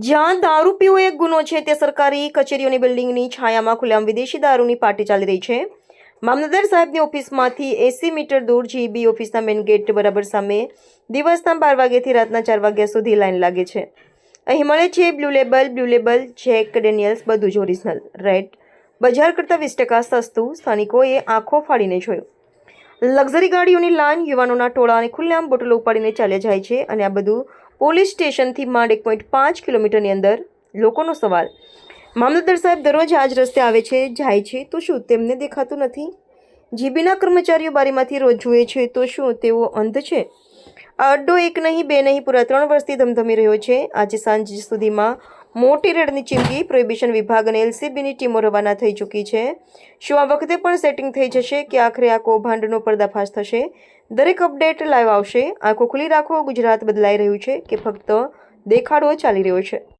જ્યાં દારૂ પીવો એક ગુનો છે તે સરકારી કચેરીઓની બિલ્ડિંગની છાયામાં ખુલ્લામ વિદેશી દારૂની પાર્ટી ચાલી રહી છે. મામલતદાર સાહેબની ઓફિસમાંથી એસી મીટર દૂર જીબી ઓફિસના મેઇન ગેટ બરાબર સામે દિવસના બાર વાગ્યાથી રાતના ચાર વાગ્યા સુધી લાઈન લાગે છે. અહીં મળે છે blue label blue label, Jack, Daniel's, બધું જ ઓરિજિનલ. રેડ. બજાર કરતાં વીસ ટકા સસ્તું. સ્થાનિકોએ આંખો ફાડીને જોયું. લક્ઝરી ગાડીઓની લાઈન યુવાનોના ટોળા અને ખુલ્લેઆમ બોટલો ઉપાડીને ચાલ્યા જાય છે અને આ બધું પોલીસ સ્ટેશનથી માંડ એક પોઈન્ટ પાંચ કિલોમીટરની અંદર લોકોનો સવાલ. મામલતદાર સાહેબ દરરોજ આ જ રસ્તે આવે છે, જાય છે, તો શું તેમને દેખાતું નથી? જીબીના કર્મચારીઓ બારીમાંથી રોજ જુએ છે, તો શું તેઓ અંધ છે? આ અડ્ડો એક નહીં, બે નહીં, પૂરા ત્રણ વર્ષથી ધમધમી રહ્યો છે. આજે સાંજ સુધીમાં મોટી રેડની ચીમકી પ્રોહિબિશન વિભાગ અને એલસીબીની ટીમો રવાના થઈ ચૂકી છે. શું આ વખતે પણ સેટિંગ થઈ જશે કે આખરે આ કૌભાંડનો પર્દાફાશ થશે? દરેક અપડેટ લાઈવ આવશે. આંખો ખુલ્લી રાખો. ગુજરાત બદલાઈ રહ્યું છે કે ફક્ત દેખાડો ચાલી રહ્યો છે.